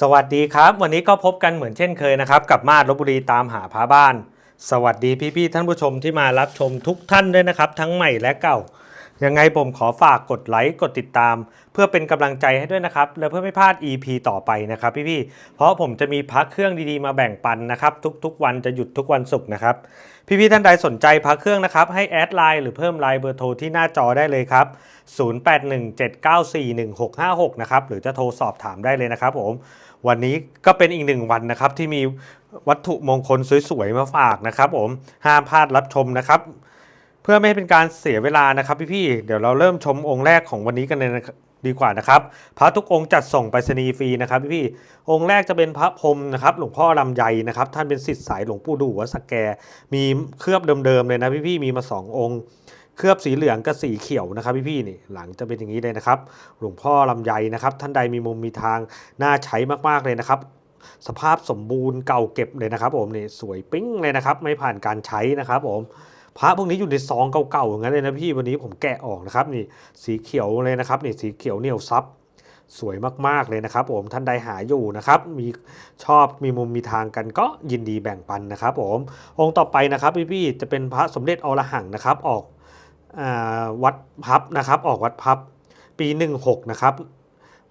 สวัสดีครับ วันนี้ก็พบกันเหมือนเช่นเคยนะครับ กับมาดลบบุรีตามหาพระบ้าน สวัสดีพี่ๆท่านผู้ชมที่มารับชมทุกท่านด้วยนะครับ ทั้งใหม่และเก่า ยังไงผมขอฝากกดไลค์กดติดตาม เพื่อเป็นกำลังใจให้ด้วยนะครับ และเพื่อไม่พลาด EP ต่อไปนะครับพี่ๆเพราะผมจะมีพักเครื่องดีๆมาแบ่งปันนะครับ ทุกๆ วันจะหยุดทุกวันศุกร์นะครับ พี่ๆท่านใดสนใจพักเครื่องนะครับ ให้แอดไลน์หรือเพิ่มไลน์เบอร์โทรที่หน้าจอได้เลยครับ 0817941656 นะครับหรือจะโทรสอบถามได้เลยนะครับผมวันนี้ก็เป็นอีกหนึ่งวันนะครับที่มีวัตถุมงคลสวยๆมาฝากนะครับผมห้ามพลาดรับชมนะครับ เพื่อไม่ให้เป็นการเสียเวลานะครับพี่ๆ เดี๋ยวเราเริ่มชมองค์แรกของวันนี้กันเลยดีกว่านะครับพระทุกองค์จัดส่งไปรษณีย์ฟรีนะครับพี่ๆองค์แรกจะเป็นพระพรมนะครับหลวงพ่อลำไยนะครับท่านเป็นศิษย์สายหลวงปู่ดูวัสแก มีเคลือบเดิมๆเลยนะพี่ๆมีมาสององค์เคลือบสีเหลืองกับสีเขียวนะครับพี่ๆนี่หลังจะเป็นอย่างนี้เลยนะครับ หลวงพ่อลำไยนะครับท่านใดมีมุมมีทางน่าใช้มากๆเลยนะครับสภาพสมบูรณ์เก่าเก็บเลยนะครับผมนี่สวยปิ้งเลยนะครับไม่ผ่านการใช้นะครับผม พระพวกนี้อยู่ในซองเก่าๆอย่างนั้นเลยนะพี่วันนี้ผมแกะออกนะครับนี่สีเขียวเลยนะครับนี่สีเขียวเหนียวซับสวยมากๆเลยนะครับ ผมท่านใดหาอยู่นะครับมีชอบมีมุมมีทางกันก็ยินดีแบ่งปันนะครับ ผมองค์ต่อไปนะครับพี่ๆจะเป็นพระสมเด็จอรหังนะครับออกอวัดพับนะครับ ออกวัดพับปี 16 นะครับ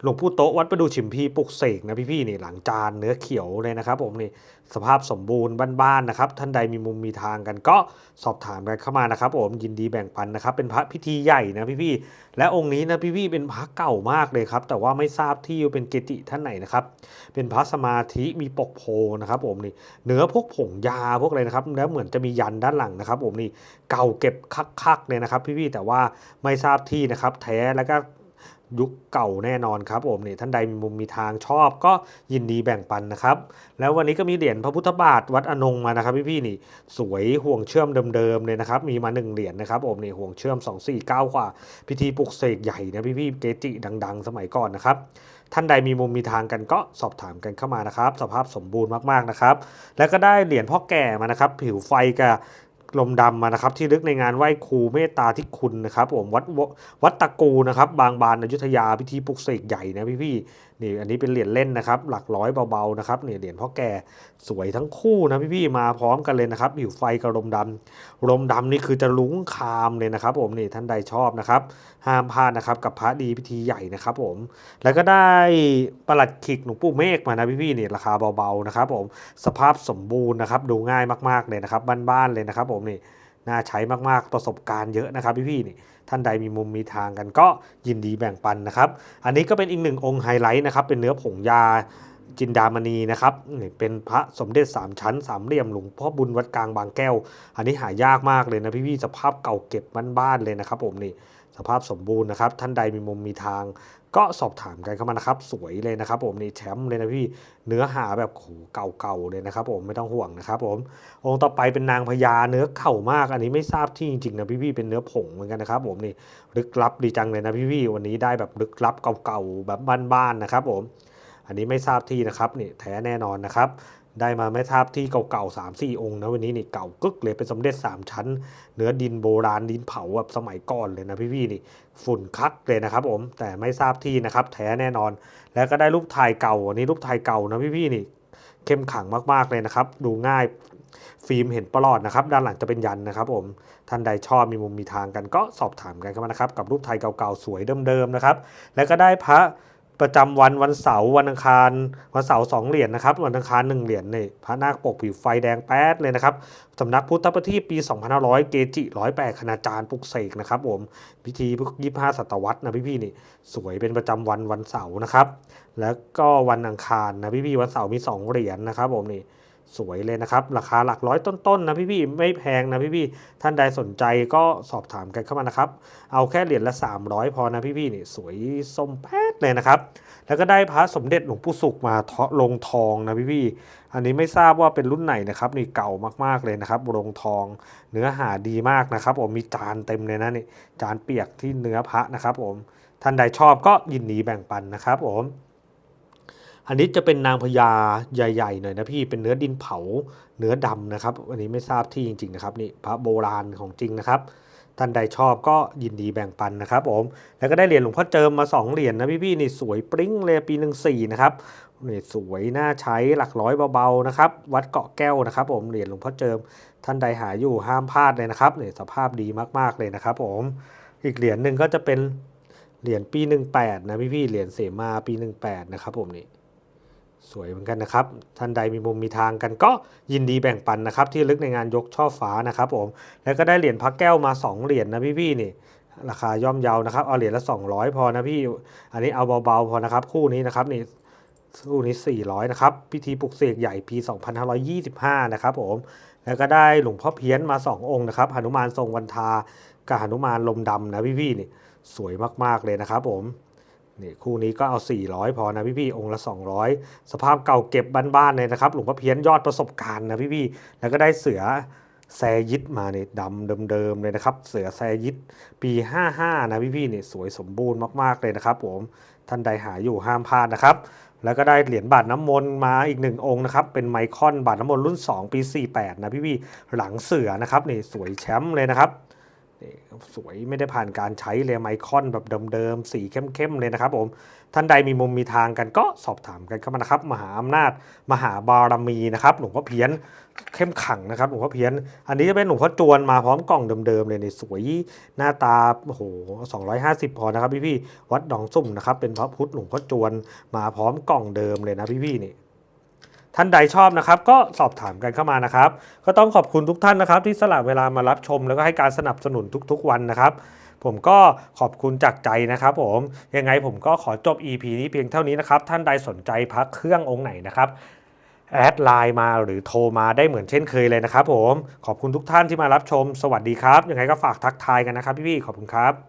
หลวงปู่โตะวัดประดูฉิมพีปลุกเสกนะพี่ๆนี่หลังจานเนื้อเขียวเลยนะครับผมนี่สภาพสมบูรณ์บ้านๆนะครับ ท่านใดมีมุมมีทางกันก็สอบถามกันเข้ามานะครับผมยินดีแบ่งปันนะครับ เป็นพระพิธีใหญ่นะพี่ๆและองค์นี้นะพี่ๆเป็นพระเก่ามากเลยครับ แต่ว่าไม่ทราบที่เป็นเกจิท่านไหนนะครับ เป็นพระสมาธิมีปกโพนะครับผมนี่เนื้อพวกผงยาพวกอะไรนะครับแล้วเหมือนจะมียันด้านหลังนะครับผมนี่เก่าเก็บคักๆเลยนะครับ พี่ๆแต่ว่าไม่ทราบที่นะครับแท้แล้วก็ ยุคเก่าแน่นอนครับผมนี่ท่านใดมีมุมมีทางชอบก็ยินดีแบ่งปันนะครับ แล้ววันนี้ก็มีเหรียญพระพุทธบาทวัดอนงมานะครับพี่ๆนี่สวยห่วงเชื่อมเดิมๆเลยนะครับ มีมาหนึ่งเหรียญนะครับผมนี่ห่วงเชื่อม 249กว่า พิธีปลุกเสกใหญ่นะพี่ๆเกจิดัง ๆ สมัยก่อนนะครับท่านใดมีมุมมีทางกันก็สอบถามกันเข้ามานะครับ สภาพสมบูรณ์มากๆนะครับ แล้วก็ได้เหรียญพ่อแก่มานะครับ ผิวไฟกับ ลมดำมานะครับที่ลึกในงานไหว้ครูเมตตาที่คุณนะครับผมวัดววัดตะกูนะครับบางบานอยุธยาพิธีปลุกเสกใหญ่นะพี่ๆนี่อันนี้เป็นเหรียญเล่นนะครับ หลักร้อยเบาๆนะครับนี่เหรียญพ่อแก่สวยทั้งคู่นะพี่ๆมาพร้อมกันเลยนะครับผิวไฟกับลมดำลมดำนี่คือจะลุ้งคามเลยนะครับ ผมนี่ท่านใดชอบนะครับห้ามพลาดนะครับกับพระดีพิธีใหญ่นะครับ ผม แล้วก็ได้ประหลัดขิกหลวงปู่เมฆมานะพี่ๆนี่ราคาเบาๆนะครับ ผมสภาพสมบูรณ์นะครับดูง่ายมากๆเลยนะครับบ้านๆเลยนะครับผมนี่น่าใช้มากๆประสบการณ์เยอะนะครับพี่ๆนี่ท่านใดมีมุมมีทางกันก็ยินดีแบ่งปันนะครับ อันนี้ก็เป็นอีกหนึ่งองค์ไฮไลท์นะครับเป็นเนื้อผงยา จินดามณีนะครับเป็นพระสมเด็จสามชั้นสามเหลี่ยมหลวงพ่อบุญวัดกลางบางแก้ว อันนี้หายากมากเลยนะพี่ๆสภาพเก่าเก็บบ้านๆเลยนะครับผมนี่สภาพสมบูรณ์นะครับท่านใดมีมุมมีทาง ก็สอบถามกันเข้ามานะครับ สวยเลยนะครับ ผมนี่แชมป์เลยนะพี่เนื้อหาแบบโหเก่าๆเลยนะครับ ผมไม่ต้องห่วงนะครับ ผมองค์ต่อไปเป็นนางพญาเนื้อเก่ามาก อันนี้ไม่ทราบที่จริงๆนะพี่ๆเป็นเนื้อผงเหมือนกันนะครับ ผมนี่ลึกลับดีจังเลยนะพี่ๆวันนี้ได้แบบลึกลับเก่าๆแบบบ้านๆนะครับ ผม อันนี้ไม่ทราบที่นะครับนี่แท้แน่นอนนะครับ ได้มาไม่ทราบที่เก่าๆสามสี่องค์นะวันนี้นี่เก่ากึกเลยเป็นสมเด็จสามชั้น เนื้อดินโบราณดินเผาแบบสมัยก่อนเลยนะพี่ๆนี่ฝุ่นคักเลยนะครับผมแต่ไม่ทราบที่นะครับ แท้แน่นอน แล้วก็ได้รูปถ่ายเก่าอันนี้รูปถ่ายเก่านะพี่ๆนี่เข้มขังมากๆเลยนะครับ ดูง่ายฟิล์มเห็นประหลอดนะครับ ด้านหลังจะเป็นยันนะครับ ผมท่านใดชอบมีมุมมีทางกันก็สอบถามกันเข้ามานะครับ กับรูปไทยเก่าๆสวยเดิมๆนะครับ แล้วก็ได้พระ ประจำวันวันเสาร์วันอังคาร วันเสาร์สองเหรียญนะครับ วันอังคารหนึ่งเหรียญนี่พระนาคปกผิวไฟแดงแป๊ดเลยนะครับสำนักพุทธประทีปปี 2500 เกจิร้อยแปดคณาจารย์ปลุกเสกนะครับผมพิธียี่ห้าศตวรรษนะพี่ๆนี่สวยเป็นประจำวันวันเสาร์นะครับ แล้วก็วันอังคารนะพี่ๆวันเสาร์มี 2 เหรียญนะครับผมนี่ สวยเลยนะครับ ราคาหลักร้อยต้นๆนะพี่ๆไม่แพงนะพี่ๆท่านใดสนใจก็สอบถามกันเข้ามานะครับ เอาแค่เหรียญละ 300 พอนะพี่ๆนี่สวยส้มแป๊ดเลยนะครับ แล้วก็ได้พระสมเด็จหลวงปู่สุขมาเทาะลงทองนะพี่ๆอันนี้ไม่ทราบว่าเป็นรุ่นไหนนะครับนี่เก่ามากๆเลยนะครับลงทอง เนื้อหาดีมากนะครับผมมีจานเต็มเลยนะนี่จานเปียกที่เนื้อพระนะครับผมท่านใดชอบก็ยินดีแบ่งปันนะครับผม อันนี้จะเป็นนางพญาใหญ่ๆหน่อยนะพี่เป็นเนื้อดินเผาเนื้อดำนะครับ อันนี้ไม่ทราบที่จริง ๆ นะครับนี่พระโบราณของจริงนะครับท่านใดชอบก็ยินดีแบ่งปันนะครับผม แล้วก็ได้เหรียญหลวงพ่อเจิมมา 2 เหรียญนะพี่ๆนี่สวยปริ้งเลยปีหนึ่งสี่นะครับนี่สวยน่าใช้หลักร้อยเบาๆนะครับวัดเกาะแก้วนะครับ ผมเหรียญหลวงพ่อเจิม ท่านใดหาอยู่ห้ามพลาดเลยนะครับนี่สภาพดีมากๆเลยนะครับ ผมอีกเหรียญหนึ่งก็จะเป็นเหรียญปี 18 นะพี่ๆเหรียญเสมาปี 18 นะครับผมนี่ สวยเหมือนกันนะครับ ท่านใดมีมุมมีทางกันก็ยินดีแบ่งปันนะครับ ที่ลึกในงานยกช่อฟ้านะครับผม แล้วก็ได้เหรียญพระแก้วมา 2 เหรียญนะพี่ๆนี่ ราคาย่อมเยานะครับ เอาเหรียญละ 200 พอนะพี่ อันนี้เอาเบาๆพอนะครับ คู่นี้นะครับนี่คู่นี้ 400 นะครับ พิธีปลุกเสกใหญ่ปี 2525 นะครับผม แล้วก็ได้หลวงพ่อเพี้ยนมา 2 องค์นะครับหนุมานทรงวันทากับหนุมานลมดำนะพี่ๆนี่ สวยมากๆเลยนะครับผม นี่คู่นี้ก็เอา 400 พอนะพี่ๆองค์ละ 200 สภาพเก่าเก็บบ้านๆเลยนะครับหลวงพ่อเพี้ยนยอดประสบการณ์นะพี่ๆแล้วก็ได้เสือแซยิดมาเนี่ยดำเดิมๆเลยนะครับ เสือแซยิดปี 55 นะพี่ๆนี่ยสวยสมบูรณ์มากๆเลยนะครับผมท่านใดหาอยู่ห้ามพลาดนะครับ แล้วก็ได้เหรียญบาทน้ำมนต์มาอีกหนึ่งองค์นะครับ เป็นไมคอนบาทน้ำมนต์รุ่น 2 ปี 48 นะพี่ๆหลังเสือนะครับนี่สวยแชมป์เลยนะครับ นี่สวยไม่ได้ผ่านการใช้เลยไมคอนแบบเดิมๆสีเข้มๆเลยนะครับผมท่านใดมีมุมมีทางกันก็สอบถามกันเข้ามานะครับ มหาอำนาจ มหาบารมีนะครับหลวงพ่อเพี้ยนเข้มขังนะครับหลวงพ่อเพี้ยน อันนี้จะเป็นหลวงพ่อจวนมาพร้อมกล่องเดิมๆเลยนี่สวยหน้าตาโอ้โห250 พอนะครับพี่ๆวัดดองสุ่มนะครับเป็นพระพุทธหลวงพ่อจวนมาพร้อมกล่องเดิมเลยนะพี่ๆนี่ ท่านใดชอบนะครับ ก็สอบถามกันเข้ามานะครับ ก็ต้องขอบคุณทุกท่านนะครับ ที่สละเวลามารับชม แล้วก็ให้การสนับสนุนทุก ๆ วันนะครับ ผมก็ขอบคุณจากใจนะครับ ผมยังไงผมก็ขอจบ EP นี้เพียงเท่านี้นะครับ ท่านใดสนใจพักเครื่ององค์ไหนนะครับแอดไลน์มาหรือโทรมาได้เหมือนเช่นเคยเลยนะครับผมขอบคุณทุกท่านที่มารับชม สวัสดีครับยังไงก็ฝากทักทายกันนะครับพี่ๆขอบคุณครับ